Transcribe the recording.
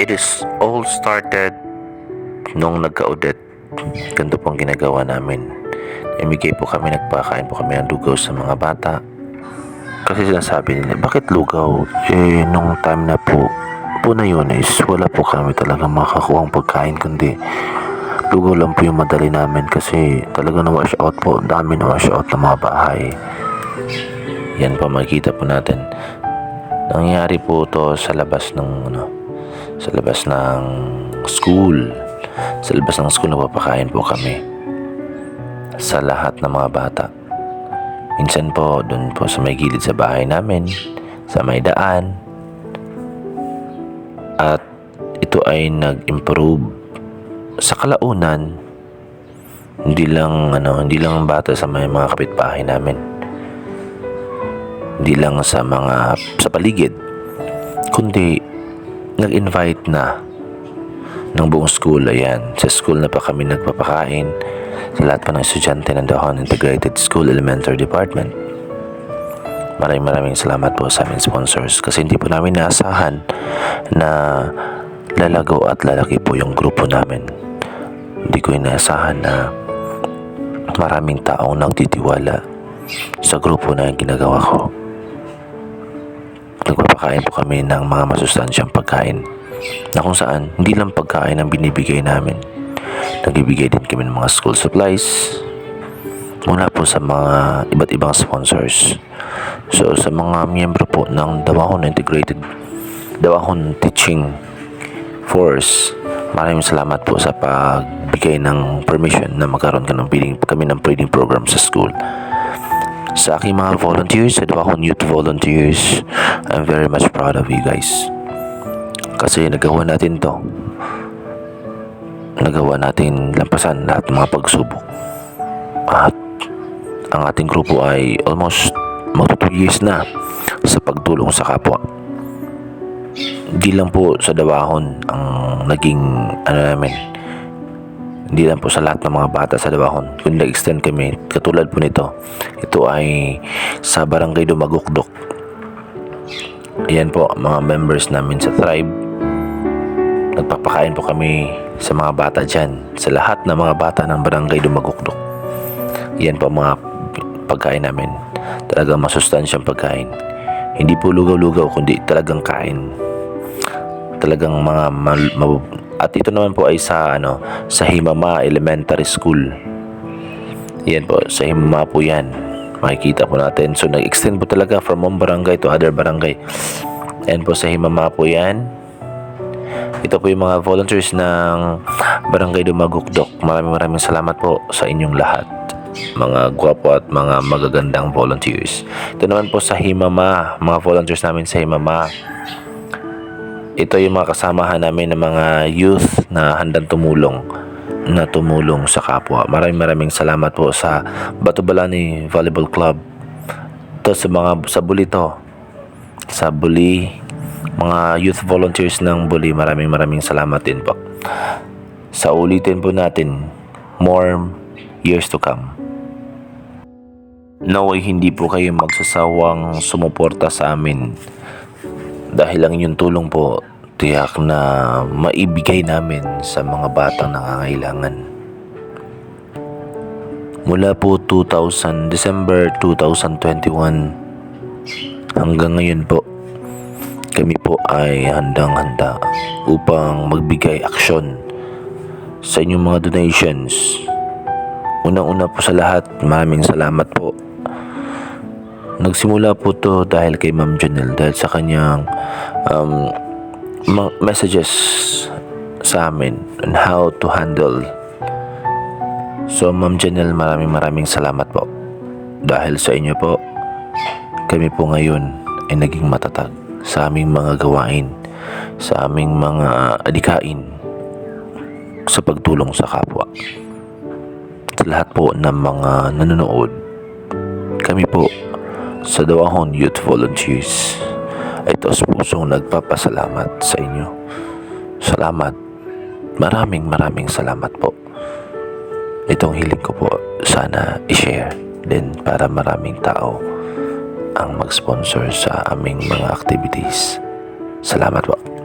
It is all started nung nagka-audit. Ganito pong ginagawa namin. Imigay po kami, nagpakain po kami ng lugaw sa mga bata. Kasi sinasabi nila, bakit lugaw? Eh, nung time na po, po na yun is wala po kami talaga makakuha pagkain kundi lugaw lang po yung madali namin kasi talaga na wash out po. Dami na wash out ng mga bahay. Yan po makikita po natin. Nangyari po to sa labas ng ano, sa labas ng school. Sa labas ng school nagpapakain po kami sa lahat ng mga bata. Minsan po doon po sa may gilid sa bahay namin, sa may daan. At ito ay nag-improve sa kalaunan. Hindi lang ano, hindi lang bata sa may mga kapitbahay namin. Hindi lang sa mga sa paligid. Kundi nag-invite na ng buong school. Ayan, sa school na pa kami nagpapakain sa lahat pa ng estudyante ng Dahon Integrated School Elementary Department. Maraming maraming salamat po sa aming sponsors kasi hindi po namin naasahan na lalago at lalaki po yung grupo namin. Hindi ko inaasahan na maraming taong nagtitiwala sa grupo na yung ginagawa ko. Nagpapakain po kami ng mga masustansyang pagkain na kung saan hindi lang pagkain ang binibigay namin. Nagbibigay din kami ng mga school supplies mula po sa mga iba't ibang sponsors. So sa mga miyembro po ng Dawahon Integrated Dawahon Teaching Force, maraming salamat po sa pagbigay ng permission na magkaroon ka ng feeding, kami ng feeding program sa school. Sa aking mga volunteers, sa Dawahon Youth Volunteers, I'm very much proud of you guys. Kasi nagawa natin to. Nagawa natin lampasan lahat ng mga pagsubok. At ang ating grupo ay almost magto 2 years na sa pagtulong sa kapwa. Hindi lang po sa Dawahon ang naging ano namin. Hindi lang po sa lahat ng mga bata sa Dawahon. Kung nag-extend kami, katulad po nito, ito ay sa Barangay Dumagukdok. Ayan po, mga members namin sa Thrive. Nagpapakain po kami sa mga bata dyan. Sa lahat ng mga bata ng Barangay Dumagukdok. Yan po mga pagkain namin. Talagang masustansyang pagkain. Hindi po lugaw-lugaw, kundi talagang kain. Talagang mga mal- at ito naman po ay sa ano sa Himama Elementary School. Yan po, sa Himama po yan. Makikita po natin. So nag-extend po talaga from one barangay to other barangay. Yan po sa Himama po yan. Ito po yung mga volunteers ng Barangay Dumagukdok. Maraming maraming salamat po sa inyong lahat. Mga gwapo at mga magagandang volunteers. Ito naman po sa Himama, mga volunteers namin sa Himama. Ito yung mga kasamahan namin ng mga youth na handang tumulong na tumulong sa kapwa. Maraming maraming salamat po sa Batubalani Volleyball Club. Ito sa mga sa Bulito. Sa Buli, mga youth volunteers ng Buli, maraming maraming salamat din po. Sa ulitin po natin, more years to come. Naway hindi po kayo magsasawang sumuporta sa amin dahil ang inyong tulong po tiyak na maibigay namin sa mga batang nangangailangan. Mula po 2000, December 2021 hanggang ngayon po kami po ay handang-handa upang magbigay aksyon sa inyong mga donations. Unang-una po sa lahat, maraming salamat po. Nagsimula po to dahil kay Ma'am Janelle dahil sa kanyang um, messages sa amin on how to handle. So Ma'am Janelle, maraming maraming salamat po. Dahil sa inyo po, kami po ngayon ay naging matatag sa aming mga gawain, sa aming mga adikain, sa pagtulong sa kapwa. Sa lahat po ng mga nanonood, kami po sa Dawahon Youth Volunteers ay taos pusong nagpapasalamat sa inyo. Salamat. Maraming maraming salamat po. Itong hiling ko po sana i-share din para maraming tao ang mag-sponsor sa aming mga activities. Salamat po.